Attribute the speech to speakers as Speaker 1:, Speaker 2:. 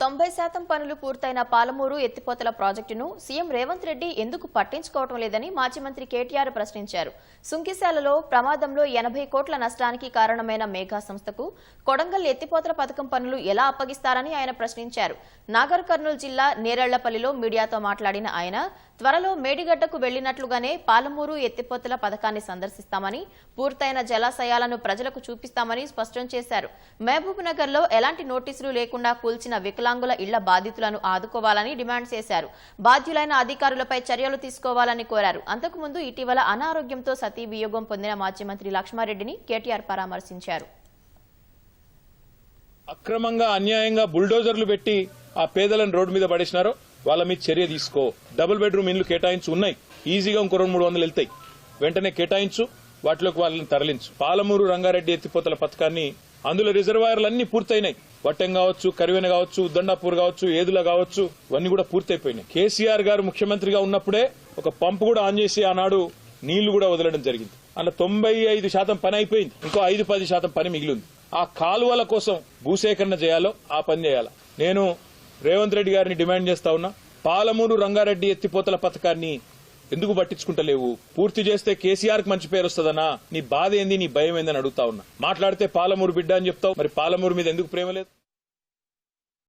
Speaker 1: తొంభై శాతం పనులు పూర్తయిన పాలమూరు ఎత్తిపోతల ప్రాజెక్టును సీఎం రేవంత్ రెడ్డి ఎందుకు పట్టించుకోవటం లేదని మాజీ మంత్రి కేటీఆర్ ప్రశ్నించారు. సుంకిశాలలో ప్రమాదంలో ఎనభై కోట్ల నష్టానికి కారణమైన మేఘా సంస్థకు కొడంగల్ ఎత్తిపోతల పథకం పనులు ఎలా అప్పగిస్తారని ఆయన ప్రశ్నించారు. నాగర్ కర్నూలు జిల్లా నేరళ్ళపల్లిలో మీడియాతో మాట్లాడిన ఆయన త్వరలో మేడిగడ్డకు వెళ్ళినట్లుగానే పాలమూరు ఎత్తిపోతల పథకాన్ని సందర్శిస్తామని పూర్తయిన జలాశయాలను ప్రజలకు చూపిస్తామని స్పష్టం చేశారు. మహబూబ్ నగర్లో ఎలాంటి నోటీసులు లేకుండా కూల్చిన వికలాంగుల ఇళ్ళ బాధితులను ఆదుకోవాలని డిమాండ్ చేశారు. బాధ్యులైన అధికారులపై చర్యలు తీసుకోవాలని కోరారు. అంతకుముందు ఇటీవల అనారోగ్యంతో సతీ వియోగం పొందిన మాజీ మంత్రి లక్ష్మారెడ్డిని కేటీఆర్ పరామర్శించారు.
Speaker 2: అక్రమంగా అన్యాయంగా బుల్డోజర్లు పెట్టి ఆ పేదలను రోడ్డు మీద పడేసినారో వాళ్ళ మీద చర్య తీసుకో. డబుల్ బెడ్రూమ్ ఇండ్లు కేటాయించు ఉన్నాయి. ఈజీగా ఇంకో రెండు మూడు వందలు వెళ్తాయి. వెంటనే కేటాయించు వాటిలోకి వాళ్ళని తరలించు. పాలమూరు రంగారెడ్డి ఎత్తిపోతల పథకాన్ని అందులో రిజర్వాయర్లు అన్ని పూర్తయినాయి. వట్టెం కావచ్చు కరివెన కావచ్చు దండాపూర్ కావచ్చు ఏదుల కావచ్చు ఇవన్నీ కూడా పూర్తయిపోయినాయి. కేసీఆర్ గారు ముఖ్యమంత్రిగా ఉన్నప్పుడే ఒక పంపు కూడా ఆన్ చేసి ఆనాడు నీళ్ళు కూడా వదలడం జరిగింది. అలా తొంభై ఐదు శాతం పని అయిపోయింది. ఇంకో ఐదు పది శాతం పని మిగిలింది. ఆ కాలువల కోసం భూసేకరణ చేయాలో ఆ పని చేయాలి. నేను రేవంత్ రెడ్డి గారిని డిమాండ్ చేస్తా ఉన్నా. పాలమూరు రంగారెడ్డి ఎత్తిపోతల పథకాన్ని ఎందుకు పట్టించుకుంటలేవు? పూర్తి చేస్తే కేసీఆర్కి మంచి పేరు వస్తుందనా నీ బాధ ఏంది? నీ భయం ఏందని అడుగుతా ఉన్నా. మాట్లాడితే పాలమూరు బిడ్డ అని చెప్తావు. మరి పాలమూరు మీద ఎందుకు ప్రేమ లేదు?